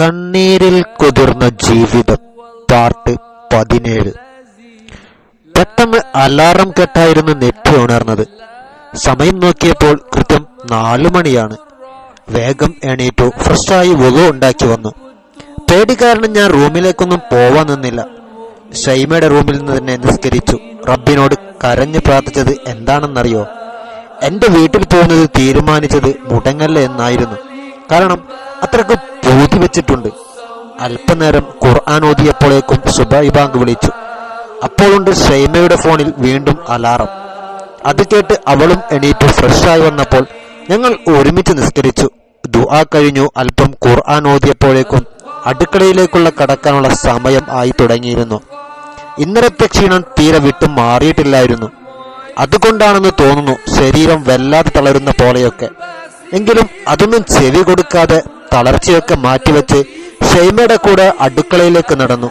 കണ്ണീരിൽ കുതിർന്ന ജീവിതം. പാർട്ട് പതിനേഴ്. പെട്ടെന്ന് അലാറം കെട്ടായിരുന്നു നെറ്റി ഉണർന്നത്. സമയം നോക്കിയപ്പോൾ കൃത്യം നാലു മണിയാണ്. വേഗം എണീറ്റു ഫ്രഷായി വുളു ഉണ്ടാക്കി വന്നു. പേടി കാരണം ഞാൻ റൂമിലേക്കൊന്നും പോവാൻ നിന്നില്ല. ഷൈമയുടെ റൂമിൽ നിന്ന് തന്നെ നിസ്കരിച്ചു. റബ്ബിനോട് കരഞ്ഞു പ്രാർത്ഥിച്ചത് എന്താണെന്നറിയോ? എന്റെ വീട്ടിൽ പോകുന്നത് തീരുമാനിച്ചത് മുടങ്ങല്ല എന്നായിരുന്നു. കാരണം അത്രയ്ക്ക് പൂതി വെച്ചിട്ടുണ്ട്. അല്പനേരം ഖുർആൻ ഓതിയപ്പോഴേക്കും സുബൈ ബാങ്ക് വിളിച്ചു. അപ്പോഴുണ്ട് ഷൈമയുടെ ഫോണിൽ വീണ്ടും അലാറം. അത് കേട്ട് അവളും എണീറ്റ് ഫ്രഷായി വന്നപ്പോൾ ഞങ്ങൾ ഒരുമിച്ച് നിസ്കരിച്ചു. ദുആ കഴിഞ്ഞു. അല്പം ഖുർആൻ ഓതിയപ്പോഴേക്കും അടുക്കളയിലേക്കുള്ള കടക്കാനുള്ള സമയം ആയി തുടങ്ങിയിരുന്നു. ഇന്നലത്തെ ക്ഷീണം തീരെ വിട്ടു മാറിയിട്ടില്ലായിരുന്നു. അതുകൊണ്ടാണെന്ന് തോന്നുന്നു ശരീരം വല്ലാതെ തളരുന്ന പോലെയൊക്കെ. എങ്കിലും അതൊന്നും ചെവി കൊടുക്കാതെ തളർച്ചയൊക്കെ മാറ്റിവെച്ച് ഷെയ്മയുടെ കൂടെ അടുക്കളയിലേക്ക് നടന്നു.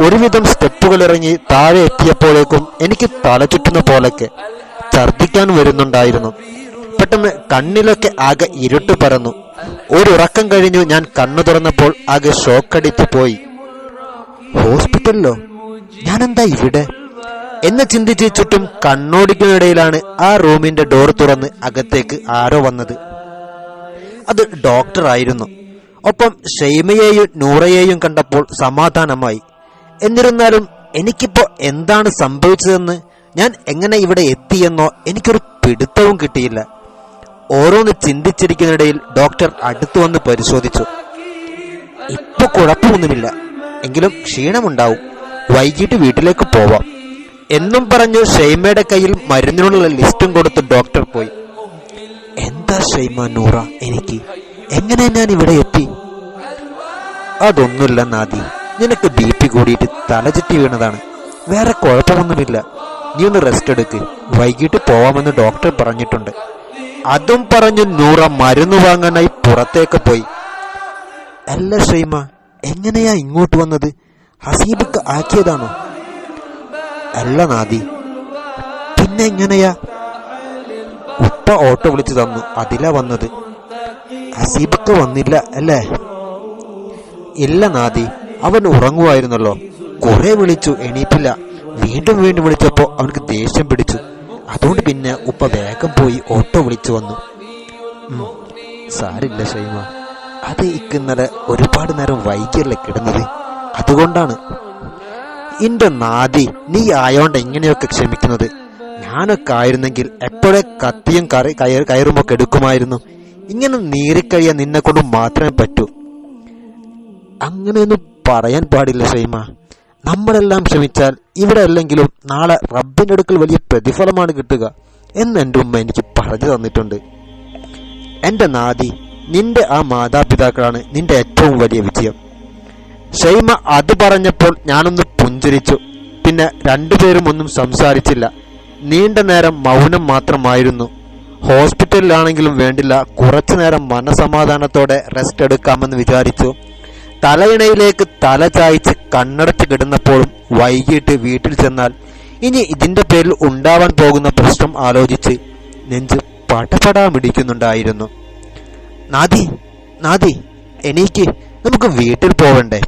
ഒരുവിധം സ്റ്റെപ്പുകൾ ഇറങ്ങി താഴെ എത്തിയപ്പോഴേക്കും എനിക്ക് തല ചുറ്റുന്ന പോലൊക്കെ ഛർദിക്കാൻ വരുന്നുണ്ടായിരുന്നു. പെട്ടെന്ന് കണ്ണിലൊക്കെ ആകെ ഇരുട്ട് പരന്നു. ഒരുറക്കം കഴിഞ്ഞു ഞാൻ കണ്ണു തുറന്നപ്പോൾ ആകെ ഷോക്കടിച്ചു പോയി. ഹോസ്പിറ്റലിലോ? ഞാനെന്താ ഇവിടെ? എന്ന് ചിന്തിച്ച് ചുറ്റും കണ്ണോടിക്കുന്നിടയിലാണ് ആ റൂമിന്റെ ഡോർ തുറന്ന് അകത്തേക്ക് ആരോ വന്നത്. അത് ഡോക്ടറായിരുന്നു ഒപ്പം ഷെയ്മയെയും നൂറയെയും കണ്ടപ്പോൾ സമാധാനമായി. എന്നിരുന്നാലും എനിക്കിപ്പോ എന്താണ് സംഭവിച്ചതെന്ന് ഞാൻ എങ്ങനെ ഇവിടെ എത്തിയെന്നോ എനിക്കൊരു പിടുത്തവും കിട്ടിയില്ല. ഓരോന്ന് ചിന്തിച്ചിരിക്കുന്നിടയിൽ ഡോക്ടർ അടുത്തു വന്ന് പരിശോധിച്ചു. ഇപ്പൊ കുഴപ്പമൊന്നുമില്ല. എങ്കിലും ക്ഷീണമുണ്ടാവും. വൈകിട്ട് വീട്ടിലേക്ക് പോവാം. എന്നും പറഞ്ഞു ഷെയ്മയുടെ കയ്യിൽ മരുന്നിനുള്ള ലിസ്റ്റും കൊടുത്ത് ഡോക്ടർ പോയി. നൂറ എനിക്ക്. എങ്ങനെ ഞാൻ ഇവിടെ എത്തി? അതൊന്നുമില്ല നാദി. നിനക്ക് ബി പി കൂടിയിട്ട് തലചുറ്റി വീണതാണ്. വേറെ കുഴപ്പമൊന്നുമില്ല. നീ ഒന്ന് റെസ്റ്റ് എടുക്ക്. വൈകിട്ട് പോവാമെന്ന് ഡോക്ടർ പറഞ്ഞിട്ടുണ്ട്. അതും പറഞ്ഞ് നൂറ മരുന്ന് വാങ്ങാനായി പുറത്തേക്ക് പോയി. അല്ല ഷെയ്മ എങ്ങനെയാ ഇങ്ങോട്ട് വന്നത്? ഹസീബക്ക് ആക്കിയതാണോ? അല്ല നാദി. പിന്നെ എങ്ങനെയാ? ഉപ്പ ഓട്ടോ വിളിച്ചു തന്നു. അതിലാ വന്നത്. ഹസീബക്ക് വന്നില്ല അല്ലേ? ഇല്ല നാദി. അവൻ ഉറങ്ങുമായിരുന്നല്ലോ കുറെ വിളിച്ചു എണീറ്റില്ല വീണ്ടും വീണ്ടും വിളിച്ചപ്പോ അവനക്ക് ദേഷ്യം പിടിച്ചു. അതുകൊണ്ട് പിന്നെ ഉപ്പ വേഗം പോയി ഓട്ടോ വിളിച്ചു വന്നു. സാരില്ല ഷൈമ. അത് ഇക്കുന്നത് ഒരുപാട് നേരം വൈകിയല്ലേ കിടന്നത്. അതുകൊണ്ടാണ്. ഇന്റെ നാദി നീ ആയോണ്ട് എങ്ങനെയൊക്കെ ക്ഷമിക്കുന്നത്? ഞാനൊക്കെ ആയിരുന്നെങ്കിൽ എപ്പോഴേ കത്തിയും കറി കയർ കയറുമൊക്കെ എടുക്കുമായിരുന്നു. ഇങ്ങനെ നീറിക്കഴിയാൻ നിന്നെ കൊണ്ട് മാത്രമേ പറ്റൂ. അങ്ങനെയൊന്നും പറയാൻ പാടില്ല ഷൈമ നമ്മളെല്ലാം ശ്രമിച്ചാൽ ഇവിടെ അല്ലെങ്കിലും നാളെ റബ്ബിന്റെ അടുക്കൽ വലിയ പ്രതിഫലമാണ് കിട്ടുക എന്ന് എന്റെ ഉമ്മ എനിക്ക് പറഞ്ഞു തന്നിട്ടുണ്ട്. എന്റെ നാദി നിന്റെ ആ മാതാപിതാക്കളാണ് നിന്റെ ഏറ്റവും വലിയ വിജയം. ഷൈമ അത് പറഞ്ഞപ്പോൾ ഞാനൊന്ന് പുഞ്ചിരിച്ചു. പിന്നെ രണ്ടുപേരും ഒന്നും സംസാരിച്ചില്ല. നീണ്ട നേരം മൗനം മാത്രമായിരുന്നു. ഹോസ്പിറ്റലിലാണെങ്കിലും വേണ്ടില്ല കുറച്ചു നേരം മനസമാധാനത്തോടെ റെസ്റ്റ് എടുക്കാമെന്ന് വിചാരിച്ചു. തലയിണയിലേക്ക് തല ചായ്ച്ച് കണ്ണടച്ച് കിടന്നപ്പോഴും വൈകിട്ട് വീട്ടിൽ ചെന്നാൽ ഇനി ഇതിന്റെ പേരിൽ ഉണ്ടാവാൻ പോകുന്ന പ്രശ്നം ആലോചിച്ച് നെഞ്ച് പടപടാ മിടിക്കുന്നുണ്ടായിരുന്നു. നാദി നാദി എനിക്ക് നമുക്ക് വീട്ടിൽ പോവണ്ടേ?